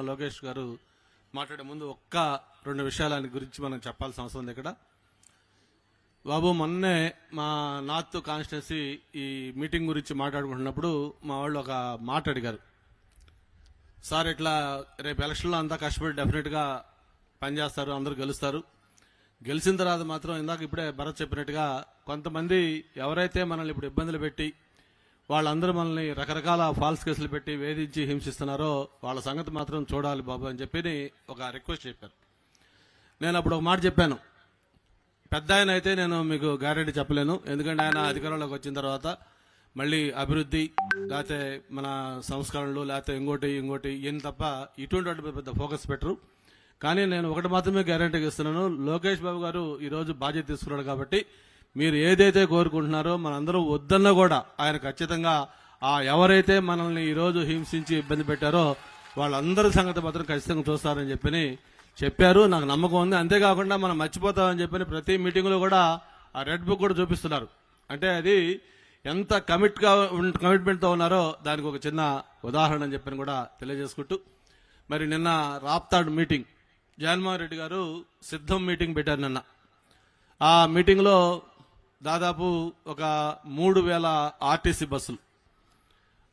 లోకేష్ గారు మాట్లాడే ముందు ఒక్క రెండు విషయాల గురించి మనం చెప్పాల్సిన అవసరం ఉంది ఇక్కడ. బాబు మొన్నే మా నార్త్ కాన్స్టిట్యున్సీ ఈ మీటింగ్ గురించి మాట్లాడుకుంటున్నప్పుడు మా వాళ్ళు ఒక మాట అడిగారు. సార్ ఇట్లా రేపు ఎలక్షన్లో అంతా కష్టపడి డెఫినెట్గా పనిచేస్తారు అందరూ గెలుస్తారు. గెలిచిన తర్వాత మాత్రం ఇందాక ఇప్పుడే భరత్ చెప్పినట్టుగా కొంతమంది ఎవరైతే మనల్ని ఇప్పుడు ఇబ్బందులు పెట్టి వాళ్ళందరూ మనల్ని రకరకాల ఫాల్స్ కేసులు పెట్టి వేధించి హింసిస్తున్నారో వాళ్ళ సంగతి మాత్రం చూడాలి బాబు అని చెప్పి ఒక రిక్వెస్ట్ చెప్పారు. నేను అప్పుడు ఒక మాట చెప్పాను. పెద్ద ఆయన అయితే నేను మీకు గ్యారెంటీ చెప్పలేను. ఎందుకంటే ఆయన అధికారంలోకి వచ్చిన తర్వాత మళ్ళీ అభివృద్ధి లేకపోతే మన సంస్కరణలు లేకపోతే ఇంకోటి ఇంకోటి ఏం తప్ప ఇటువంటి పెద్ద ఫోకస్ పెట్టరు. కానీ నేను ఒకటి మాత్రమే గ్యారెంటీ ఇస్తున్నాను. లోకేష్ బాబు గారు ఈరోజు బాధ్యత తీసుకున్నాడు కాబట్టి మీరు ఏదైతే కోరుకుంటున్నారో మనందరం వద్దన్నా కూడా ఆయన ఖచ్చితంగా ఆ ఎవరైతే మనల్ని ఈరోజు హింసించి ఇబ్బంది పెట్టారో వాళ్ళందరి సంగతి మాత్రం ఖచ్చితంగా చూస్తారని చెప్పని చెప్పారు. నాకు నమ్మకం ఉంది. అంతేకాకుండా మనం మర్చిపోతామని చెప్పని ప్రతి మీటింగ్లో కూడా ఆ రెడ్ బుక్ కూడా చూపిస్తున్నారు. అంటే అది ఎంత కమిట్గా కమిట్మెంట్తో ఉన్నారో దానికి ఒక చిన్న ఉదాహరణ అని చెప్పని కూడా తెలియజేసుకుంటూ మరి నిన్న రాప్తాడ్ మీటింగ్ జగన్మోహన్ రెడ్డి గారు సిద్ధం మీటింగ్ పెట్టారు నిన్న. ఆ మీటింగ్లో దాదాపు ఒక మూడు వేల ఆర్టీసీ బస్సులు.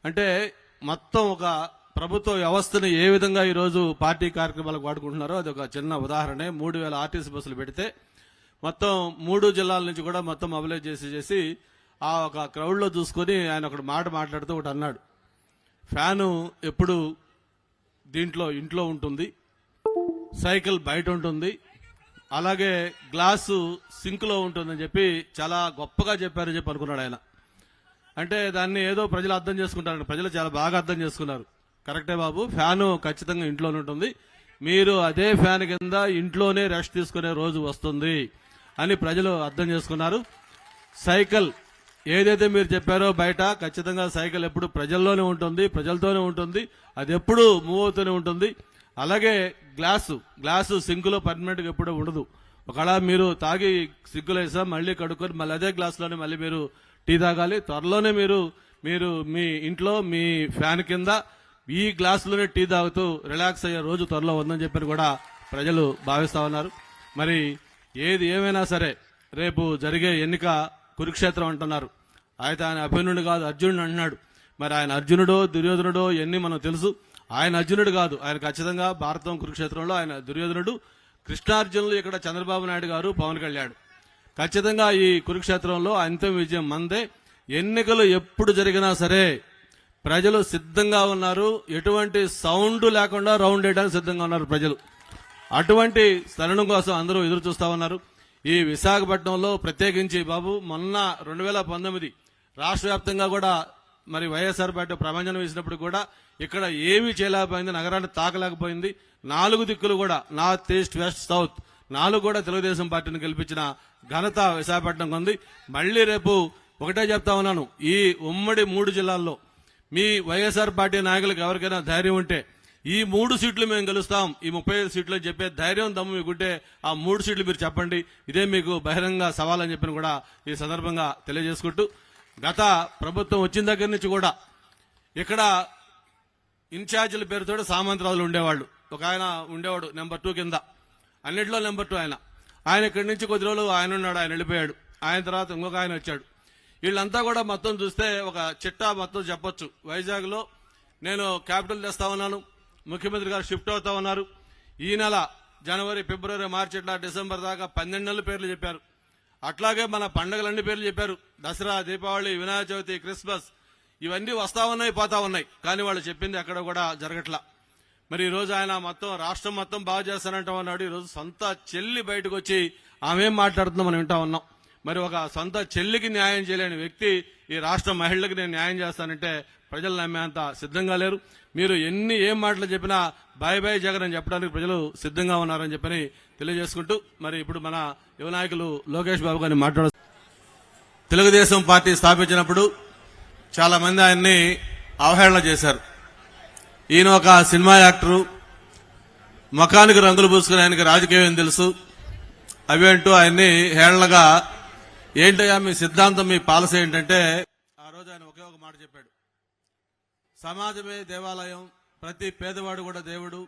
అంటే మొత్తం ఒక ప్రభుత్వ వ్యవస్థను ఏ విధంగా ఈరోజు పార్టీ కార్యక్రమాలకు వాడుకుంటున్నారో అది ఒక చిన్న ఉదాహరణే. మూడు వేల ఆర్టీసీ బస్సులు పెడితే మొత్తం మూడు జిల్లాల నుంచి కూడా మొత్తం మొబిలైజ్ చేసి చేసి ఆ ఒక క్రౌడ్లో చూసుకొని ఆయన ఒకటి మాట మాట్లాడుతూ ఒకటి అన్నాడు. ఫ్యాను ఎప్పుడు దీంట్లో ఇంట్లో ఉంటుంది. సైకిల్ బయట ఉంటుంది. అలాగే గ్లాసు సింక్లో ఉంటుందని చెప్పి చాలా గొప్పగా చెప్పారని చెప్పి అనుకున్నాడు ఆయన. అంటే దాన్ని ఏదో ప్రజలు అర్థం చేసుకుంటారు. ప్రజలు చాలా బాగా అర్థం చేసుకున్నారు. కరెక్టే బాబు ఫ్యాను ఖచ్చితంగా ఇంట్లోనే ఉంటుంది. మీరు అదే ఫ్యాన్ కింద ఇంట్లోనే రెస్ట్ తీసుకునే రోజు వస్తుంది అని ప్రజలు అర్థం చేసుకున్నారు. సైకిల్ ఏదైతే మీరు చెప్పారో బయట ఖచ్చితంగా సైకిల్ ఎప్పుడు ప్రజల్లోనే ఉంటుంది ప్రజలతోనే ఉంటుంది అది ఎప్పుడు మూవ్ అవుతూనే ఉంటుంది. అలాగే గ్లాసు గ్లాసు సింకులో పర్మనెంట్గా ఎప్పుడూ ఉండదు. ఒకవేళ మీరు తాగి సిగ్గులు వేసా మళ్ళీ కడుక్కొని మళ్ళీ అదే గ్లాసులోనే మళ్ళీ మీరు టీ తాగాలి. త్వరలోనే మీరు మీరు మీ ఇంట్లో మీ ఫ్యాన్ కింద ఈ గ్లాసులోనే టీ తాగుతూ రిలాక్స్ అయ్యే రోజు త్వరలో ఉందని చెప్పి కూడా ప్రజలు భావిస్తా ఉన్నారు. మరి ఏది ఏమైనా సరే రేపు జరిగే ఎన్నిక కురుక్షేత్రం అంటున్నారు. అయితే ఆయన అభినుడు కాదు అర్జునుడు అంటున్నాడు. మరి ఆయన అర్జునుడో దుర్యోధనుడో ఎన్ని మనం తెలుసు. ఆయన అర్జునుడు కాదు. ఆయన ఖచ్చితంగా భారతం కురుక్షేత్రంలో ఆయన దుర్యోధనుడు. కృష్ణార్జునులు ఇక్కడ చంద్రబాబు నాయుడు గారు పవన్ కళ్యాణ్. ఖచ్చితంగా ఈ కురుక్షేత్రంలో అంతిమ విజయం మందే. ఎన్నికలు ఎప్పుడు జరిగినా సరే ప్రజలు సిద్ధంగా ఉన్నారు. ఎటువంటి సౌండ్ లేకుండా రౌండ్ వేయడానికి సిద్ధంగా ఉన్నారు ప్రజలు. అటువంటి తరుణం కోసం అందరూ ఎదురు చూస్తా ఉన్నారు. ఈ విశాఖపట్నంలో ప్రత్యేకించి బాబు మొన్న రెండు వేల పంతొమ్మిది రాష్ట్ర వ్యాప్తంగా కూడా మరి వైఎస్ఆర్ పార్టీ ప్రభంజనం వేసినప్పుడు కూడా ఇక్కడ ఏమీ చేయలేకపోయింది నగరాన్ని తాకలేకపోయింది. నాలుగు దిక్కులు కూడా నార్త్ ఈస్ట్ వెస్ట్ సౌత్ నాలుగు కూడా తెలుగుదేశం పార్టీని గెలిపించిన ఘనత విశాఖపట్నం ఉంది. మళ్ళీ రేపు ఒకటే చెప్తా ఉన్నాను ఈ ఉమ్మడి మూడు జిల్లాల్లో మీ వైఎస్ఆర్ పార్టీ నాయకులకు ఎవరికైనా ధైర్యం ఉంటే ఈ మూడు సీట్లు మేము గెలుస్తాం ఈ ముప్పై ఐదు సీట్లు చెప్పే ధైర్యం దమ్ము మీకుంటే ఆ మూడు సీట్లు మీరు చెప్పండి. ఇదే మీకు బహిరంగ సవాల్ అని చెప్పిన కూడా ఈ సందర్భంగా తెలియజేసుకుంటూ గత ప్రభుత్వం వచ్చిన దగ్గర నుంచి కూడా ఇక్కడ ఇన్ఛార్జీల పేరుతో సామంతరాజులు ఉండేవాళ్ళు. ఒక ఆయన ఉండేవాడు నెంబర్ టూ కింద. అన్నింటిలో నెంబర్ టూ ఆయన. ఆయన ఇక్కడి నుంచి కొద్ది రోజులు ఆయన ఉన్నాడు ఆయన వెళ్ళిపోయాడు. ఆయన తర్వాత ఇంకొక ఆయన వచ్చాడు. వీళ్ళంతా కూడా మొత్తం చూస్తే ఒక చిట్టా మొత్తం చెప్పొచ్చు. వైజాగ్లో నేను క్యాపిటల్ తెస్తా ఉన్నాను ముఖ్యమంత్రి గారు షిఫ్ట్ అవుతా ఉన్నారు. ఈ నెల జనవరి ఫిబ్రవరి మార్చి ఇట్లా డిసెంబర్ దాకా పన్నెండు నెలల పేర్లు చెప్పారు. అట్లాగే మన పండుగలన్నీ పేర్లు చెప్పారు. దసరా దీపావళి వినాయక చవితి క్రిస్మస్ ఇవన్నీ వస్తా ఉన్నాయి పోతా ఉన్నాయి. కానీ వాళ్ళు చెప్పింది అక్కడ కూడా జరగట్లా. మరి ఈ రోజు ఆయన మొత్తం రాష్ట్రం మొత్తం బాగా చేస్తానంటాం అన్నాడు. ఈ రోజు సొంత చెల్లి బయటకు వచ్చి ఆమె మాట్లాడుతుందో మనం వింటా ఉన్నాం. మరి ఒక సొంత చెల్లికి న్యాయం చేయలేని వ్యక్తి ఈ రాష్ట్ర మహిళలకు నేను న్యాయం చేస్తానంటే ప్రజలు నమ్మేంత సిద్ధంగా లేరు. మీరు ఎన్ని ఏం మాటలు చెప్పినా బాయ్ బాయ్ జగన్ అని చెప్పడానికి ప్రజలు సిద్ధంగా ఉన్నారని చెప్పని తెలియజేసుకుంటూ మరి ఇప్పుడు మన యువ నాయకులు లోకేష్ బాబు గారిని మాట్లాడ తెలుగుదేశం పార్టీ స్థాపించినప్పుడు చాలా మంది ఆయన్ని అవహేళన చేశారు. ఈయన ఒక సినిమా యాక్టరు. ముఖానికి రంగులు పూసుకుని ఆయనకి రాజకీయం తెలుసు? అవి అంటూ ఆయన్ని హేళనగా ఏంటయ్యా మీ సిద్ధాంతం మీ పాలసీ ఏంటంటే ఆ రోజు ఆయన ఒకే ఒక మాట చెప్పాడు. సమాజమే దేవాలయం ప్రతి పేదవాడు కూడా దేవుడు.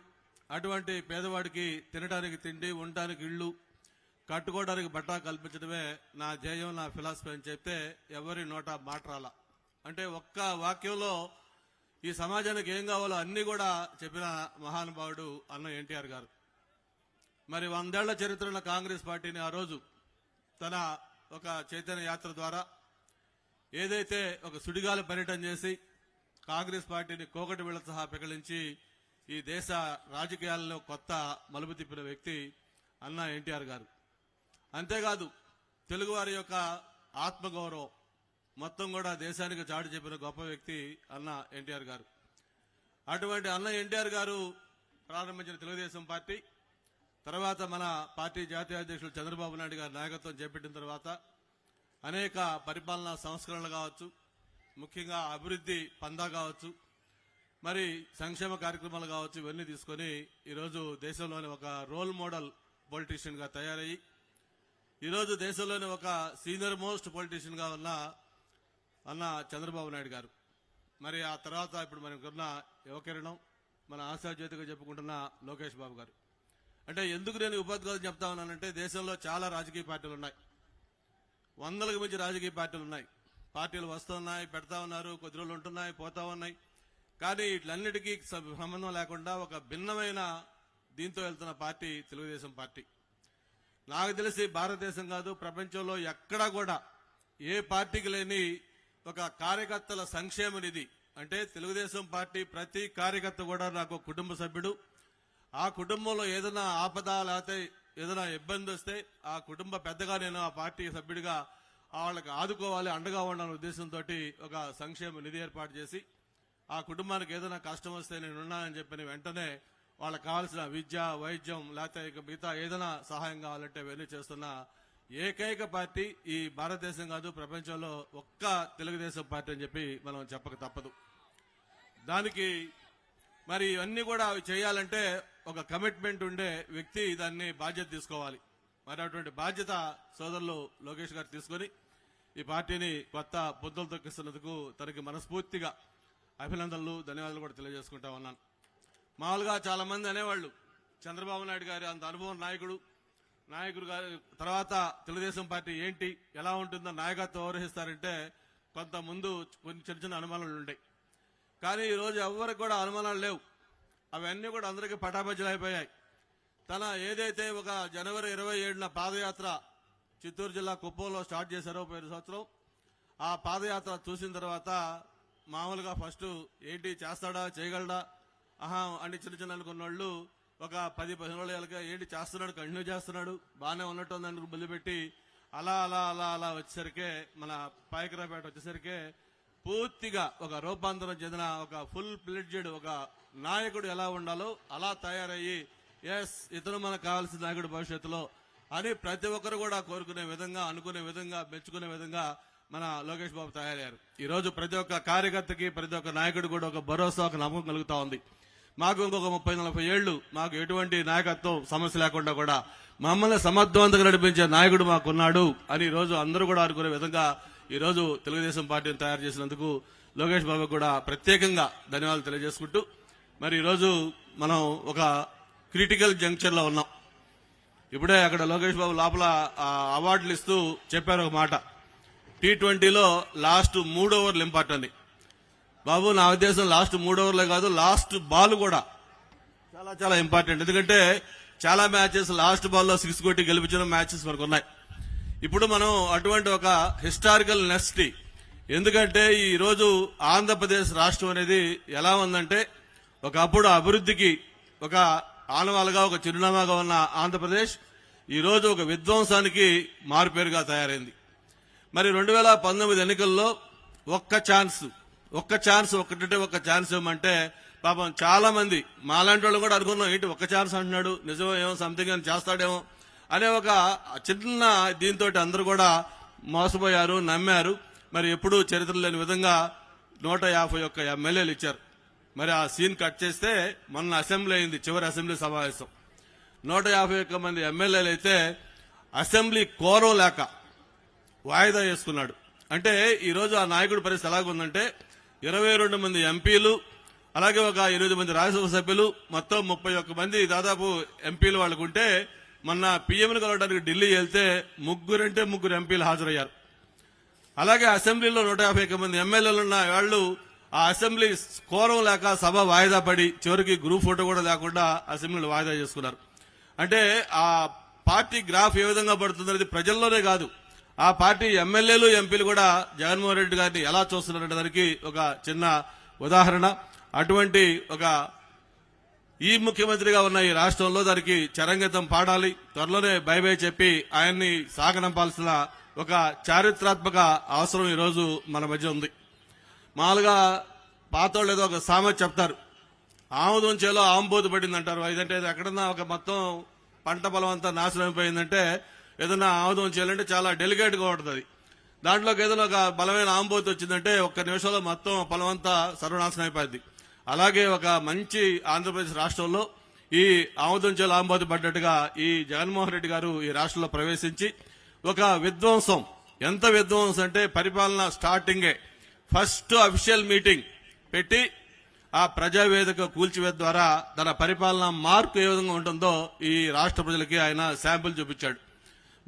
అటువంటి పేదవాడికి తినడానికి తిండి ఉండటానికి ఇళ్ళు కట్టుకోవడానికి బట్ట కల్పించడమే నా ధ్యేయం నా ఫిలాసఫీ అని చెప్తే ఎవరి నోట మాట రాలా. అంటే ఒక్క వాక్యంలో ఈ సమాజానికి ఏం కావాలో అన్ని కూడా చెప్పిన మహానుభావుడు అన్న ఎన్టీఆర్ గారు. మరి వందేళ్ళ చరిత్ర ఉన్న కాంగ్రెస్ పార్టీని ఆ రోజు తన ఒక చైతన్య యాత్ర ద్వారా ఏదైతే ఒక సుడిగాలి పర్యటన చేసి కాంగ్రెస్ పార్టీని కోకటి వీళ్ళ సహా పెకలించి ఈ దేశ రాజకీయాల్లో కొత్త మలుపు తిప్పిన వ్యక్తి అన్న ఎన్టీఆర్ గారు. అంతేకాదు తెలుగువారి యొక్క ఆత్మగౌరవం మొత్తం కూడా దేశానికి చాటు చెప్పిన గొప్ప వ్యక్తి అన్న ఎన్టీఆర్ గారు. అటువంటి అన్న ఎన్టీఆర్ గారు ప్రారంభించిన తెలుగుదేశం పార్టీ తర్వాత మన పార్టీ జాతీయ అధ్యక్షులు చంద్రబాబు నాయుడు గారి నాయకత్వం చేపట్టిన తర్వాత అనేక పరిపాలనా సంస్కరణలు కావచ్చు ముఖ్యంగా అభివృద్ధి పందా కావచ్చు మరి సంక్షేమ కార్యక్రమాలు కావచ్చు ఇవన్నీ తీసుకొని ఈరోజు దేశంలోని ఒక రోల్ మోడల్ పొలిటీషియన్గా తయారయ్యి ఈరోజు దేశంలోని ఒక సీనియర్ మోస్ట్ పొలిటీషియన్గా ఉన్న అన్న చంద్రబాబు నాయుడు గారు. మరి ఆ తర్వాత ఇప్పుడు మనకున్న యువకిరణం మన ఆశాజ్యోతిగా చెప్పుకుంటున్న లోకేష్ బాబు గారు. అంటే ఎందుకు నేను ఉపాధ్యాయులు చెప్తా ఉన్నానంటే దేశంలో చాలా రాజకీయ పార్టీలు ఉన్నాయి. వందలకు మించి రాజకీయ పార్టీలు ఉన్నాయి. పార్టీలు వస్తున్నాయి పెడతా ఉన్నారు కొద్ది రోజులు ఉంటున్నాయి పోతా ఉన్నాయి. కానీ వీటిలన్నిటికీ సంబంధం లేకుండా ఒక భిన్నమైన దీంతో వెళ్తున్న పార్టీ తెలుగుదేశం పార్టీ. నాకు తెలిసి భారతదేశం కాదు ప్రపంచంలో ఎక్కడా కూడా ఏ పార్టీకి లేని ఒక కార్యకర్తల సంక్షేమ నిధి. అంటే తెలుగుదేశం పార్టీ ప్రతి కార్యకర్త కూడా నాకు కుటుంబ సభ్యుడు ఆ కుటుంబంలో ఏదైనా ఆపద లేకపోతే ఏదైనా ఇబ్బంది వస్తే ఆ కుటుంబ పెద్దగా నేను ఆ పార్టీ సభ్యుడిగా వాళ్ళకి ఆదుకోవాలి అండగా ఉండాలనే ఉద్దేశంతో ఒక సంక్షేమ నిధి ఏర్పాటు చేసి ఆ కుటుంబానికి ఏదైనా కష్టం వస్తే నేను ఉన్నానని చెప్పిన వెంటనే వాళ్ళకి కావాల్సిన విద్య వైద్యం లేకపోతే ఇక మిగతా ఏదైనా సహాయం కావాలంటే వెళ్ళి చేస్తున్న ఏకైక పార్టీ ఈ భారతదేశం కాదు ప్రపంచంలో ఒక్క తెలుగుదేశం పార్టీ అని చెప్పి మనం చెప్పక తప్పదు. దానికి మరి ఇవన్నీ కూడా అవి చేయాలంటే ఒక కమిట్మెంట్ ఉండే వ్యక్తి దాన్ని బాధ్యత తీసుకోవాలి. మరి అటువంటి బాధ్యత సోదరులు లోకేష్ గారు తీసుకొని ఈ పార్టీని కొత్త పొద్దులు తొక్కిస్తున్నందుకు తనకి మనస్ఫూర్తిగా అభినందనలు ధన్యవాదాలు కూడా తెలియజేసుకుంటా ఉన్నాను. మామూలుగా చాలా మంది అనేవాళ్ళు చంద్రబాబు నాయుడు గారి అంత అనుభవం నాయకుడు నాయకుడు గారి తర్వాత తెలుగుదేశం పార్టీ ఏంటి ఎలా ఉంటుందో నాయకత్వం వ్యవహరిస్తారంటే కొంత ముందు కొన్ని చిన్న చిన్న అనుమానాలు ఉంటాయి కానీ ఈరోజు ఎవరికి కూడా అనుమానాలు లేవు. అవన్నీ కూడా అందరికీ పటాపంచలు అయిపోయాయి. తన ఏదైతే ఒక జనవరి ఇరవై ఏడున పాదయాత్ర చిత్తూరు జిల్లా కుప్పంలో స్టార్ట్ చేశారో పోయిన సంవత్సరం ఆ పాదయాత్ర చూసిన తర్వాత మామూలుగా ఫస్ట్ ఏంటి చేస్తాడా చేయగలడా? ఆహా అని చిన్న చిన్న అనుకున్నోళ్ళు ఒక పది పదిహేను రోజులుగా ఏంటి చేస్తున్నాడు కంటిన్యూ చేస్తున్నాడు బాగానే ఉన్నట్టు ఉందని మొదలుపెట్టి అలా అలా అలా అలా వచ్చేసరికే మన పాయకరాపేట వచ్చేసరికే పూర్తిగా ఒక రూపాంతరం చెందిన ఒక ఫుల్ ప్లెడ్జెడ్ ఒక నాయకుడు ఎలా ఉండాలో అలా తయారయ్యి ఎస్ ఇతను మనకు కావాల్సిన నాయకుడు భవిష్యత్తులో అని ప్రతి ఒక్కరు కూడా కోరుకునే విధంగా అనుకునే విధంగా మెచ్చుకునే విధంగా మన లోకేష్ బాబు తయారయ్యారు. ఈ రోజు ప్రతి ఒక్క కార్యకర్తకి ప్రతి ఒక్క నాయకుడు కూడా ఒక భరోసా ఒక నమ్మకం కలుగుతా ఉంది. మాకు ఇంకొక ముప్పై నలభై ఏళ్ళు మాకు ఎటువంటి నాయకత్వం సమస్య లేకుండా కూడా మమ్మల్ని సమర్థవంతంగా నడిపించే నాయకుడు మాకున్నాడు అని ఈ రోజు అందరూ కూడా అనుకునే విధంగా ఈరోజు తెలుగుదేశం పార్టీని తయారు చేసినందుకు లోకేష్ బాబు కూడా ప్రత్యేకంగా ధన్యవాదాలు తెలియజేసుకుంటూ మరి ఈరోజు మనం ఒక క్రిటికల్ జంక్షన్లో ఉన్నాం. ఇప్పుడే అక్కడ లోకేష్ బాబు లోపల అవార్డులు ఇస్తూ చెప్పారు ఒక మాట. టీ ట్వంటీలో లాస్ట్ మూడు ఓవర్లు ఇంపార్టెంట్ బాబు నా ఉద్దేశం లాస్ట్ మూడు ఓవర్లే కాదు లాస్ట్ బాల్ కూడా చాలా చాలా ఇంపార్టెంట్. ఎందుకంటే చాలా మ్యాచెస్ లాస్ట్ బాల్లో సిక్స్ కొట్టి గెలిపించిన మ్యాచెస్ మనకు ఉన్నాయి. ఇప్పుడు మనం అటువంటి ఒక హిస్టారికల్ నెస్టీ. ఎందుకంటే ఈరోజు ఆంధ్రప్రదేశ్ రాష్ట్రం అనేది ఎలా ఉందంటే ఒకప్పుడు అభివృద్ధికి ఒక ఆనవాలుగా ఒక చిరునామాగా ఉన్న ఆంధ్రప్రదేశ్ ఈరోజు ఒక విధ్వంసానికి మారుపేరుగా తయారైంది. మరి రెండు వేల పంతొమ్మిది ఎన్నికల్లో ఒక్క ఛాన్స్ ఒక్క ఛాన్స్ ఒక్కటంటే ఒక్క ఛాన్స్ ఇవ్వమంటే పాపం చాలా మంది మాలాంటి వాళ్ళు కూడా అనుకున్నాం ఏంటి ఒక్క ఛాన్స్ అంటున్నాడు నిజమేమో సంథింగ్ అని చేస్తాడేమో. అనే ఒక చిన్న దీంతో అందరూ కూడా మోసపోయారు నమ్మారు. మరి ఎప్పుడూ చరిత్ర లేని విధంగా నూట యాభై ఒక్క ఎమ్మెల్యేలు ఇచ్చారు. మరి ఆ సీన్ కట్ చేస్తే మొన్న అసెంబ్లీ అయింది చివరి అసెంబ్లీ సమావేశం. నూట యాభై ఒక్క మంది ఎమ్మెల్యేలు అయితే అసెంబ్లీ కోరం లేక వాయిదా వేసుకున్నాడు. అంటే ఈరోజు ఆ నాయకుడి పరిస్థితి ఎలాగుందంటే ఇరవై రెండు మంది ఎంపీలు అలాగే ఒక ఎనిమిది మంది రాజ్యసభ సభ్యులు మొత్తం ముప్పై ఒక్క మంది దాదాపు ఎంపీలు వాళ్ళకు ఉంటే మొన్న పీఎంను కలవడానికి ఢిల్లీ వెళ్తే ముగ్గురంటే ముగ్గురు ఎంపీలు హాజరయ్యారు. అలాగే అసెంబ్లీలో నూట యాభై మంది ఎమ్మెల్యేలు ఉన్న వాళ్ళు ఆ అసెంబ్లీ కోరం లేక సభ వాయిదా పడి చివరికి గ్రూప్ ఫోటో కూడా లేకుండా అసెంబ్లీలో వాయిదా చేసుకున్నారు. అంటే ఆ పార్టీ గ్రాఫ్ ఏ విధంగా పడుతుందనేది ప్రజల్లోనే కాదు. ఆ పార్టీ ఎమ్మెల్యేలు ఎంపీలు కూడా జగన్మోహన్ రెడ్డి గారిని ఎలా చూస్తున్నారనే దానికి ఒక చిన్న ఉదాహరణ. అటువంటి ఒక ఈ ముఖ్యమంత్రిగా ఉన్న ఈ రాష్ట్రంలో దానికి చరంగతం పాడాలి. త్వరలోనే బై బై చెప్పి ఆయన్ని సాగనంపాల్సిన ఒక చారిత్రాత్మక అవసరం ఈ రోజు మన మధ్య ఉంది. మామూలుగా పాతోళ్ళు ఏదో ఒక సామెత చెప్తారు. ఆముదం చేలో ఆంబోతు పడింది అంటారు ఇదంటే ఎక్కడన్నా ఒక మొత్తం పంట పొలం అంతా నాశనం అయిపోయిందంటే ఏదన్నా ఆముదం చేయాలంటే చాలా డెలికేట్గా ఉంటుంది. దాంట్లోకి ఏదైనా ఒక బలమైన ఆంబోతు వచ్చిందంటే ఒక్క నిమిషంలో మొత్తం పొలం అంతా సర్వనాశనం అయిపోయింది. అలాగే ఒక మంచి ఆంధ్రప్రదేశ్ రాష్ట్రంలో ఈ ఆమోదం చేయాలి ఆంబోతు పడ్డట్టుగా ఈ జగన్మోహన్ రెడ్డి గారు ఈ రాష్ట్రంలో ప్రవేశించి ఒక విధ్వంసం. ఎంత విధ్వంసం అంటే పరిపాలన స్టార్టింగే ఫస్ట్ అఫీషియల్ మీటింగ్ పెట్టి ఆ ప్రజావేదిక కూల్చివేత ద్వారా తన పరిపాలన మార్పు ఏ విధంగా ఉంటుందో ఈ రాష్ట్ర ప్రజలకి ఆయన శాంపుల్ చూపించాడు.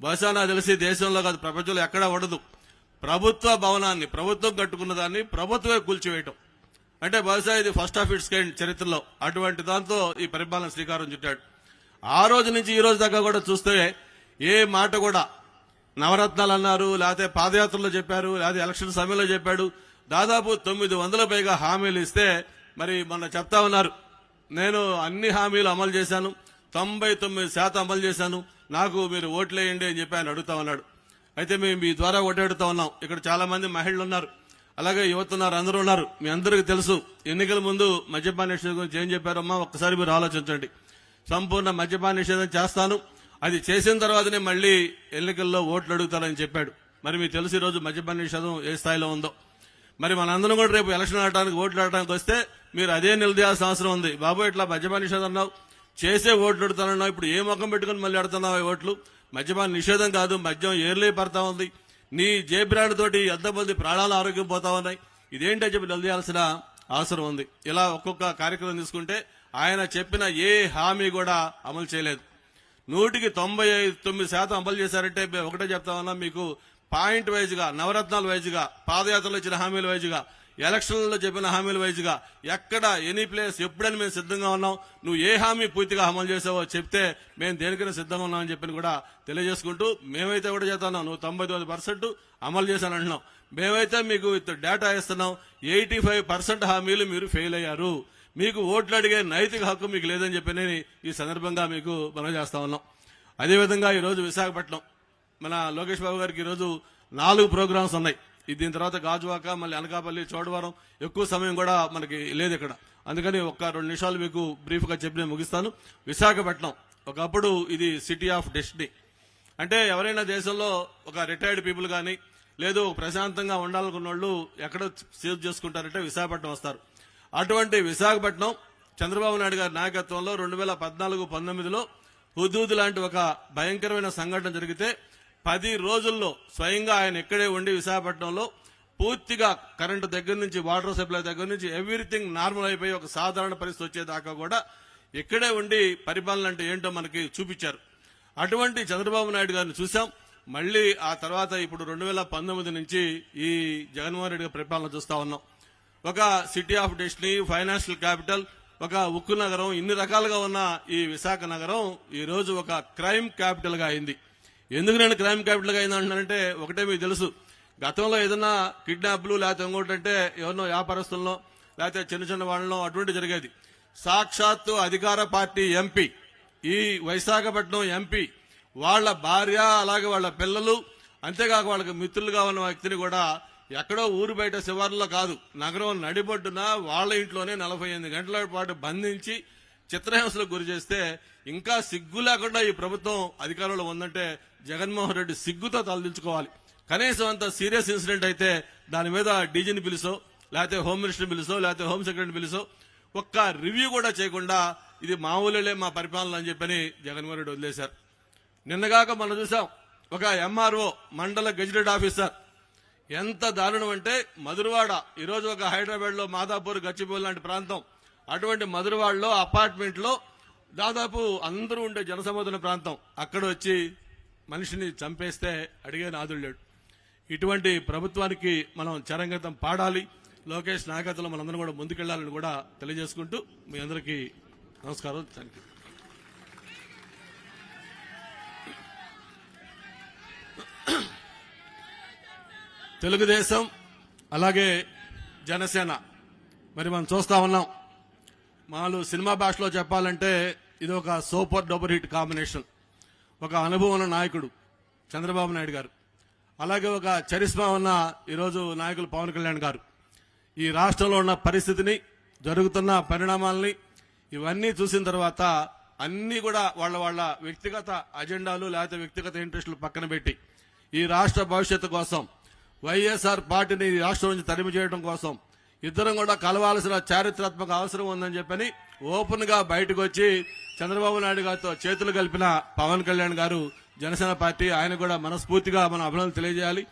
బహుశా నాకు తెలిసి దేశంలో కాదు ప్రపంచంలో ఎక్కడా ఉండదు. ప్రభుత్వ భవనాన్ని ప్రభుత్వం కట్టుకున్న దాన్ని ప్రభుత్వమే కూల్చివేయటం. అంటే బహుశా ఇది ఫస్ట్ ఆఫ్ ఇట్స్ కైండ్ చరిత్రలో. అటువంటి దాంతో ఈ పరిపాలన శ్రీకారం చుట్టాడు. ఆ రోజు నుంచి ఈ రోజు దాకా కూడా చూస్తే ఏ మాట కూడా నవరత్నాలు అన్నారు లేకపోతే పాదయాత్రలో చెప్పారు లేకపోతే ఎలక్షన్ సమయంలో చెప్పాడు. దాదాపు తొమ్మిది వందల పైగా హామీలు ఇస్తే మరి మొన్న చెప్తా ఉన్నారు. నేను అన్ని హామీలు అమలు చేశాను. తొంభై తొమ్మిది శాతం అమలు చేశాను. నాకు మీరు ఓట్లేయండి అని చెప్పి ఆయన అడుగుతా ఉన్నాడు. అయితే మేము మీ ద్వారా ఓటాడుతా ఉన్నాం. ఇక్కడ చాలా మంది మహిళలు ఉన్నారు. అలాగే యువత ఉన్నారు అందరూ ఉన్నారు. మీ అందరికీ తెలుసు. ఎన్నికల ముందు మద్యపాన నిషేధం గురించి ఏం చెప్పారమ్మా? ఒక్కసారి మీరు ఆలోచించండి. సంపూర్ణ మద్యపాన నిషేధం చేస్తాను. అది చేసిన తర్వాతనే మళ్ళీ ఎన్నికల్లో ఓట్లు అడుగుతారని చెప్పాడు. మరి మీకు తెలుసు ఈ రోజు మద్యపాన నిషేధం ఏ స్థాయిలో ఉందో. మరి మనందరం కూడా రేపు ఎలక్షన్ ఆడటానికి ఓట్లు ఆడటానికి వస్తే మీరు అదే నిలదీయాల్సిన అవసరం ఉంది. బాబు ఇట్లా మద్యపాన నిషేధం అన్నావు. చేసే ఓట్లు అడుగుతానన్నావు. ఇప్పుడు ఏ ముఖం పెట్టుకుని మళ్ళీ ఆడుతున్నావు ఓట్లు? మద్యపాన నిషేధం కాదు. మద్యం ఏర్లే పడతా ఉంది. నీ జేబ్రాండ్ తోటి ఎంతమంది ప్రాణాలు ఆరోగ్యం పోతా ఉన్నాయి ఇదేంటో చెప్పి నిలదీయాల్సిన అవసరం ఉంది. ఇలా ఒక్కొక్క కార్యక్రమం తీసుకుంటే ఆయన చెప్పిన ఏ హామీ కూడా అమలు చేయలేదు. నూటికి తొంభై ఐదు తొమ్మిది శాతం అమలు చేశారంటే మేము ఒకటే చెప్తా ఉన్నాం మీకు పాయింట్ వైజ్గా నవరత్నాల వైజ్ పాదయాత్రలో ఇచ్చిన హామీల వైజ్గా ఎలక్షన్లలో చెప్పిన హామీల వైజ్గా ఎక్కడ ఎనీ ప్లేస్ ఎప్పుడని మేము సిద్ధంగా ఉన్నాం. నువ్వు ఏ హామీ పూర్తిగా అమలు చేసావో చెప్తే మేము దేనికైనా సిద్ధంగా ఉన్నామని చెప్పని కూడా తెలియజేసుకుంటూ మేమైతే కూడా చేస్తున్నాం నువ్వు తొంభై తొమ్మిది అమలు చేశాను అంటున్నాం మేమైతే మీకు డేటా ఇస్తున్నాం ఎయిటీ ఫైవ్ పర్సెంట్ హామీలు మీరు ఫెయిల్ అయ్యారు. మీకు ఓట్లు అడిగే నైతిక హక్కు మీకు లేదని చెప్పి నేను ఈ సందర్భంగా మీకు మనం చేస్తా ఉన్నాం. అదేవిధంగా ఈరోజు విశాఖపట్నం మన లోకేష్ బాబు గారికి ఈరోజు నాలుగు ప్రోగ్రామ్స్ ఉన్నాయి. దీని తర్వాత గాజువాక మళ్ళీ అనకాపల్లి చోడవరం ఎక్కువ సమయం కూడా మనకి లేదు ఇక్కడ. అందుకని ఒక్క రెండు నిమిషాలు మీకు బ్రీఫ్గా చెప్పి నేను ముగిస్తాను. విశాఖపట్నం ఒకప్పుడు ఇది సిటీ ఆఫ్ డెస్టినీ అంటే ఎవరైనా దేశంలో ఒక రిటైర్డ్ పీపుల్ కానీ లేదు ప్రశాంతంగా ఉండాలనుకున్న వాళ్ళు ఎక్కడ సేవ్ చేసుకుంటారంటే విశాఖపట్నం వస్తారు. అటువంటి విశాఖపట్నం చంద్రబాబు నాయుడు గారి నాయకత్వంలో రెండు వేల పద్నాలుగు పంతొమ్మిదిలో హుదూద్ లాంటి ఒక భయంకరమైన సంఘటన జరిగితే పది రోజుల్లో స్వయంగా ఆయన ఇక్కడే ఉండి విశాఖపట్నంలో పూర్తిగా కరెంటు దగ్గర నుంచి వాటర్ సప్లై దగ్గర నుంచి ఎవ్రీథింగ్ నార్మల్ అయిపోయి ఒక సాధారణ పరిస్థితి వచ్చేదాకా కూడా ఇక్కడే ఉండి పరిపాలన అంటే ఏంటో మనకి చూపించారు. అటువంటి చంద్రబాబు నాయుడు గారిని చూసాం మళ్ళీ ఆ తర్వాత ఇప్పుడు రెండు వేల పంతొమ్మిది నుంచి ఈ జగన్మోహన్ రెడ్డి గారి పరిపాలన చూస్తా ఉన్నాం. ఒక city of destiny financial capital ఒక ఉక్కు నగరం ఇన్ని రకాలుగా ఉన్న ఈ విశాఖ నగరం ఈరోజు ఒక క్రైమ్ క్యాపిటల్గా అయింది. ఎందుకు నేను క్రైమ్ క్యాపిటల్గా అయింది అంటున్నానంటే ఒకటే మీకు తెలుసు. గతంలో ఏదైనా కిడ్నాప్లు లేకపోతే ఇంకోటి అంటే ఎవరినో వ్యాపారస్తుల్లో లేకపోతే చిన్న చిన్న వాళ్ళలో అటువంటి జరిగేది. సాక్షాత్తు అధికార పార్టీ ఎంపీ ఈ వైశాఖపట్నం ఎంపీ వాళ్ళ భార్య అలాగే వాళ్ళ పిల్లలు అంతేకాక వాళ్ళకి మిత్రులుగా ఉన్న వ్యక్తిని కూడా ఎక్కడో ఊరు బయట శివార్లో కాదు నగరం నడిబొడ్డున వాళ్ళ ఇంట్లోనే నలభై ఎనిమిది గంటల పాటు బంధించి చిత్రహింసలకు గురి చేస్తే ఇంకా సిగ్గు లేకుండా ఈ ప్రభుత్వం అధికారంలో ఉందంటే జగన్మోహన్ రెడ్డి సిగ్గుతో తలదించుకోవాలి. కనీసం అంత సీరియస్ ఇన్సిడెంట్ అయితే దాని మీద డీజీని పిలుసో లేకపోతే హోమ్ మినిస్టర్ పిలుసో లేకపోతే హోమ్ సెక్రటరీని పిలుసో ఒక్క రివ్యూ కూడా చేయకుండా ఇది మామూలులే మా పరిపాలన అని చెప్పని జగన్మోహన్ రెడ్డి వదిలేశారు. నిన్నగాక మనం చూసాం ఒక ఎంఆర్ఓ మండల గెజిటెడ్ ఆఫీసర్. ఎంత దారుణం అంటే మధురవాడ ఈరోజు ఒక హైదరాబాద్లో మాదాపూర్ గచ్చిబోల్ లాంటి ప్రాంతం. అటువంటి మధురవాడలో అపార్ట్మెంట్లో దాదాపు అందరూ ఉండే జనసమోదన ప్రాంతం అక్కడ వచ్చి మనిషిని చంపేస్తే అడిగే నాదుడు లేడు. ఇటువంటి ప్రభుత్వానికి మనం చరంగతం పాడాలి. లోకేష్ నాయకత్వంలో మనందరం కూడా ముందుకెళ్ళాలని కూడా తెలియజేసుకుంటూ మీ అందరికీ నమస్కారం థ్యాంక్ యూ తెలుగుదేశం అలాగే జనసేన. మరి మనం చూస్తా ఉన్నాం. మాలు సినిమా భాషలో చెప్పాలంటే ఇది ఒక సూపర్ డబుల్ హిట్ కాంబినేషన్. ఒక అనుభవం ఉన్న నాయకుడు చంద్రబాబు నాయుడు గారు. అలాగే ఒక చరిస్మా ఉన్న ఈరోజు నాయకులు పవన్ కళ్యాణ్ గారు. ఈ రాష్ట్రంలో ఉన్న పరిస్థితిని జరుగుతున్న పరిణామాలని ఇవన్నీ చూసిన తర్వాత అన్నీ కూడా వాళ్ళ వాళ్ళ వ్యక్తిగత అజెండాలు లేకపోతే వ్యక్తిగత ఇంట్రెస్టులు పక్కన పెట్టి ఈ రాష్ట్ర భవిష్యత్తు కోసం వైఎస్ఆర్ పార్టీని ఈ రాష్ట్రం నుంచి తరిమి చేయడం కోసం ఇద్దరం కూడా కలవాల్సిన చారిత్రాత్మక అవసరం ఉందని చెప్పని ఓపెన్గా బయటకు వచ్చి చంద్రబాబు నాయుడు గారితో చేతులు కలిపిన పవన్ కళ్యాణ్ గారు జనసేన పార్టీ ఆయన కూడా మనస్ఫూర్తిగా మన అభినందనలు తెలియజేయాలి.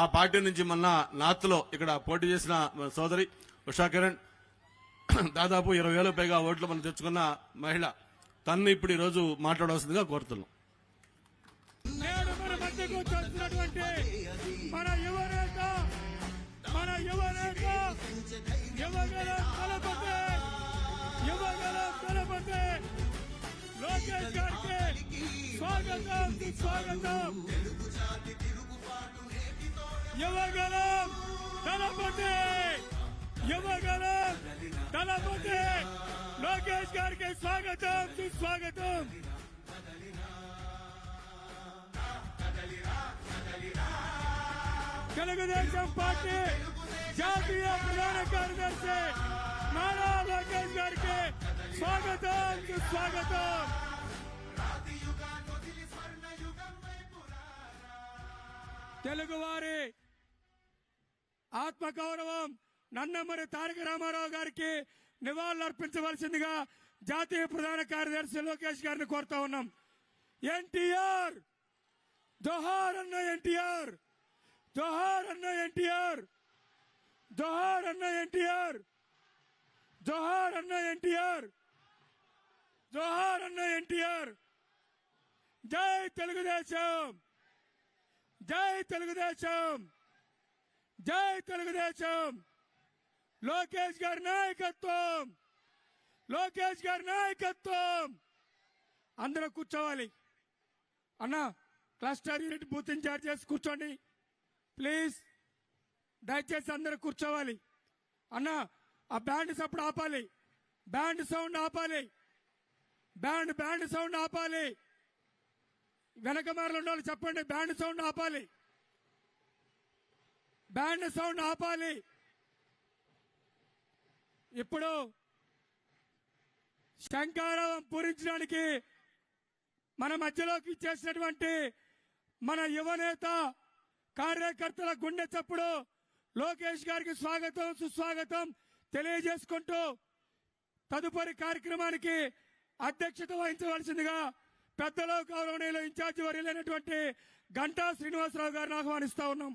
ఆ పార్టీ నుంచి మొన్న నార్త్లో ఇక్కడ పోటీ చేసిన మన సోదరి ఉషా కిరణ్ దాదాపు ఇరవై వేల పైగా ఓట్లు మనం తెచ్చుకున్న మహిళ. తన్ను ఇప్పుడు ఈరోజు మాట్లాడవలసిందిగా కోరుతున్నాం. మన మన యువ నేత మన యువ నేత యువగల తలపతి యువగల తలపతి లోకేష్ గారికి స్వాగతం స్వాగతం యువగలం తలపతే యువగలం తలపతే లోకేష్ గారికి స్వాగతం సుస్వాగతం తెలుగుదేశం పార్టీ జాతీయ ప్రధాన కార్యదర్శి నారా లోకేష్ గారికి స్వాగతం సుస్వాగతం. తెలుగువారి ఆత్మగౌరవం నందమూరి తారక రామారావు గారికి నివాళులర్పించవలసిందిగా జాతీయ ప్రధాన కార్యదర్శి లోకేష్ గారిని కోరుతా ఉన్నాం. ఎన్టీఆర్! జోహార్ అన్న ఎన్టీఆర్! జోహార్ అన్న ఎన్టీఆర్! జోహార్ అన్న ఎన్టీఆర్! జోహార్ అన్న ఎన్టీఆర్! జోహార్ అన్న ఎన్టీఆర్! జై తెలుగుదేశం! జై తెలుగుదేశం! జై తెలుగుదేశం! లోకేష్ గారి నాయకత్వం! లోకేష్ గారి నాయకత్వం! అందరూ కూర్చోవాలి. అన్నా క్లస్టర్ యూనిట్ బూత్ ఇన్ఛార్జ్ చేసి కూర్చోండి. ప్లీజ్ దయచేసి అందరు కూర్చోవాలి. అన్న ఆ బ్యాండ్ సప్పుడు ఆపాలి. బ్యాండ్ సౌండ్ ఆపాలి. బ్యాండ్ బ్యాండ్ సౌండ్ ఆపాలి. వెనక మారలు ఉండాలి వాళ్ళు చెప్పండి బ్యాండ్ సౌండ్ ఆపాలి. బ్యాండ్ సౌండ్ ఆపాలి. ఇప్పుడు శంకారావం పూరించడానికి మన మధ్యలోకి చేసినటువంటి మన యువనేత కార్యకర్తల గుండె చప్పుడు. లోకేష్ గారికి స్వాగతం సుస్వాగతం తెలియజేసుకుంటూ తదుపరి కార్యక్రమానికి అధ్యక్షత వహించవలసిందిగా పెద్దలో గౌరవనీయులు ఇన్ఛార్జి వర్యులైనటువంటి గంటా శ్రీనివాసరావు గారిని ఆహ్వానిస్తా ఉన్నాం.